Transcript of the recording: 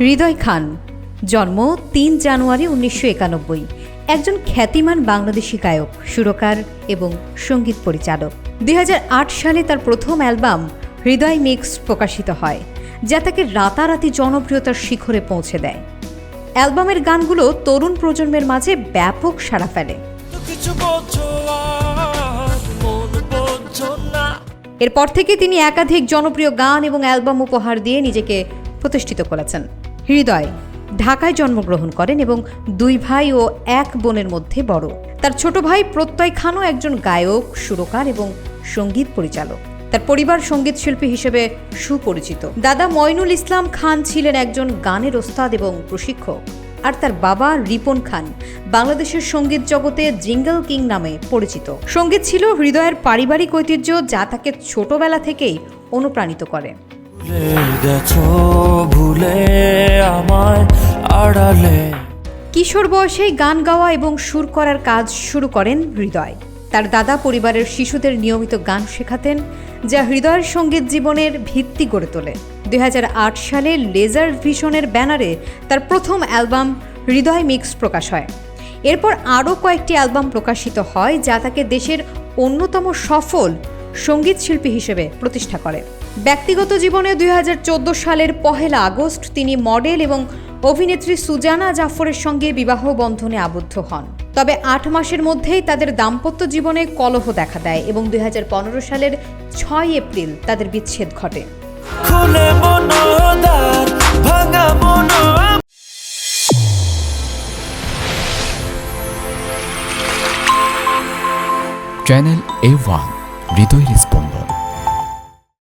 হৃদয় খান। জন্ম তিন জানুয়ারি উনিশশো একানব্বই। একজন খ্যাতিমান বাংলাদেশি গায়ক, সুরকার এবং সংগীত পরিচালক। দুই হাজার আট সালে তার প্রথম অ্যালবাম হৃদয় মিক্স প্রকাশিত হয়, যা তাকে রাতারাতি জনপ্রিয়তার শিখরে পৌঁছে দেয়। অ্যালবামের গানগুলো তরুণ প্রজন্মের মাঝে ব্যাপক সাড়া ফেলে। এরপর থেকে তিনি একাধিক জনপ্রিয় গান এবং অ্যালবাম উপহার দিয়ে নিজেকে প্রতিষ্ঠিত করেছেন। হৃদয়। ঢাকায় জন্মগ্রহণ করেন এবং দুই ভাই ও এক বোনের মধ্যে বড়। তার ছোট ভাই প্রত্যয় খানও একজন গায়ক, সুরকার এবং সংগীত পরিচালক। তার পরিবার সংগীত শিল্পী হিসেবে সুপরিচিত। দাদা ময়নুল ইসলাম খান ছিলেন একজন গানের ওস্তাদ এবং প্রশিক্ষক। আর তার বাবা রিপন খান বাংলাদেশের সংগীত জগতে জিঙ্গল কিং নামে পরিচিত। সংগীত ছিল হৃদয়ের পারিবারিক ঐতিহ্য যা তাকে ছোটবেলা থেকেই অনুপ্রাণিত করে। ভুলে কিশোর বয়সেই গান গাওয়া এবং সুর করার কাজ শুরু করেন হৃদয়। তার দাদা পরিবারের শিশুদের নিয়মিত গান শেখাতেন, যা হৃদয়ের সংগীত জীবনের ভিত্তি গড়ে তোলে। দুই হাজার আট সালে লেজার ভিশনের ব্যানারে তার প্রথম অ্যালবাম হৃদয় মিক্স প্রকাশ হয়। এরপর আরও কয়েকটি অ্যালবাম প্রকাশিত হয়, যা তাকে দেশের অন্যতম সফল সংগীত শিল্পী হিসেবে প্রতিষ্ঠা করে। ব্যক্তিগত জীবনে দুই হাজার চোদ্দ সালের পহেলা আগস্ট তিনি মডেল এবং অভিনেত্রী সুজানা জাফরের সঙ্গে বিবাহ বন্ধনে আবদ্ধ হন। তবে আট মাসের মধ্যেই তাদের দাম্পত্য জীবনে কলহ দেখা দেয় এবং দুই হাজার পনেরো সালের ছয় এপ্রিল তাদের বিচ্ছেদ ঘটে। চ্যানেল এ ওয়ান হৃদয়ের স্পন্দন।